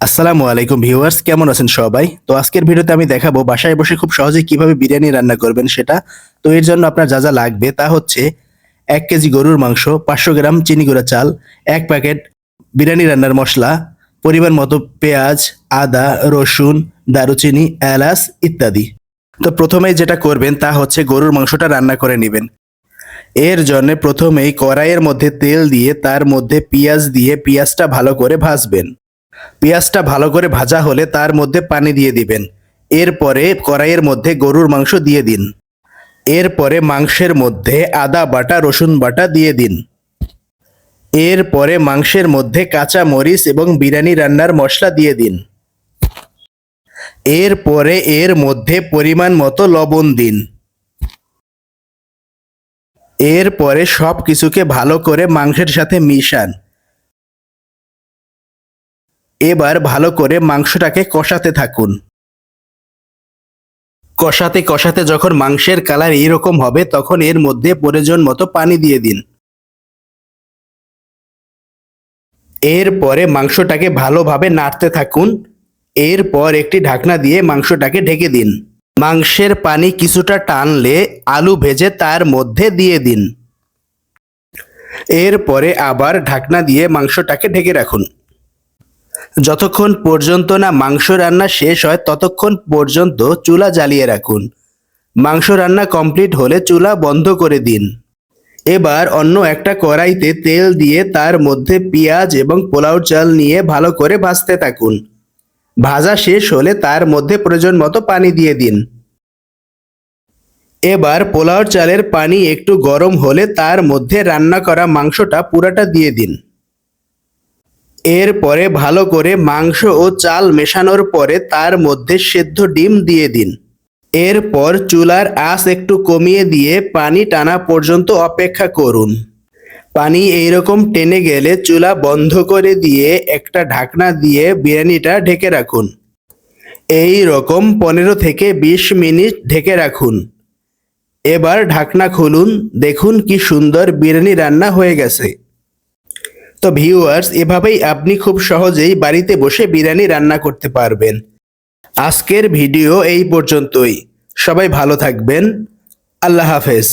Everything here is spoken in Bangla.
আসসালামু আলাইকুম ভিউয়ার্স, কেমন আছেন সবাই? তো আজকের ভিডিওতে আমি দেখাবো বাসায় বসে খুব সহজে কীভাবে বিরিয়ানি রান্না করবেন সেটা। তো এর জন্য আপনার যা যা লাগবে তা হচ্ছে এক কেজি গরুর মাংস, পাঁচশো গ্রাম চিনি গুঁড়া চাল, এক প্যাকেট বিরিয়ানি রান্নার মশলা, পরিমাণ মতো পেঁয়াজ, আদা, রসুন, দারুচিনি, এলাচ ইত্যাদি। তো প্রথমেই যেটা করবেন তা হচ্ছে গরুর মাংসটা রান্না করে নেবেন। এর জন্য প্রথমেই কড়াইয়ের মধ্যে তেল দিয়ে তার মধ্যে পেঁয়াজ দিয়ে পেঁয়াজটা ভালো করে ভাজবেন। পেঁয়াজটা ভালো করে ভাজা হলে তার মধ্যে পানি দিয়ে দিবেন। এরপরে কড়াইয়ের মধ্যে গরুর মাংস দিয়ে দিন। এরপরে মাংসের মধ্যে আদা বাটা, রসুন বাটা দিয়ে দিন। এরপরে মাংসের মধ্যে কাঁচা মরিচ এবং বিরিয়ানি রান্নার মশলা দিয়ে দিন। এরপরে এর মধ্যে পরিমাণ মতো লবণ দিন। এরপরে সব কিছুকে ভালো করে মাংসের সাথে মিশান। এবার ভালো করে মাংসটাকে কষাতে থাকুন। কষাতে কষাতে যখন মাংসের কালার এরকম হবে, তখন এর মধ্যে প্রয়োজন মতো পানি দিয়ে দিন। এরপরে মাংসটাকে ভালোভাবে নাড়তে থাকুন। এরপর একটি ঢাকনা দিয়ে মাংসটাকে ঢেকে দিন। মাংসের পানি কিছুটা টানলে আলু ভেজে তার মধ্যে দিয়ে দিন। এরপরে আবার ঢাকনা দিয়ে মাংসটাকে ঢেকে রাখুন। যতক্ষণ পর্যন্ত না মাংস রান্না শেষ হয়, ততক্ষণ পর্যন্ত চুলা জ্বালিয়ে রাখুন। মাংস রান্না কমপ্লিট হলে চুলা বন্ধ করে দিন। এবার অন্য একটা কড়াইতে তেল দিয়ে তার মধ্যে পেঁয়াজ এবং পোলাও চাল নিয়ে ভালো করে ভাজতে থাকুন। ভাজা শেষ হলে তার মধ্যে প্রয়োজন মতো পানি দিয়ে দিন। এবার পোলাও চালের পানি একটু গরম হলে তার মধ্যে রান্না করা মাংসটা পুরাটা দিয়ে দিন। এরপরে ভালো করে মাংস ও চাল মেশানোর পরে তার মধ্যে সেদ্ধ ডিম দিয়ে দিন। এরপর চুলার আঁচ একটু কমিয়ে দিয়ে পানি টানা পর্যন্ত অপেক্ষা করুন। পানি এইরকম টেনে গেলে চুলা বন্ধ করে দিয়ে একটা ঢাকনা দিয়ে বিরিয়ানিটা ঢেকে রাখুন। এই রকম পনেরো থেকে বিশ মিনিট ঢেকে রাখুন। এবার ঢাকনা খুলুন, দেখুন কি সুন্দর বিরিয়ানি রান্না হয়ে গেছে। তো ভিউয়ার্স এভাবেই আপনি খুব সহজেই বাড়িতে বসে বিরিয়ানি রান্না করতে পারবেন। আজকের ভিডিও এই পর্যন্তই। সবাই ভালো থাকবেন। আল্লাহ হাফেজ।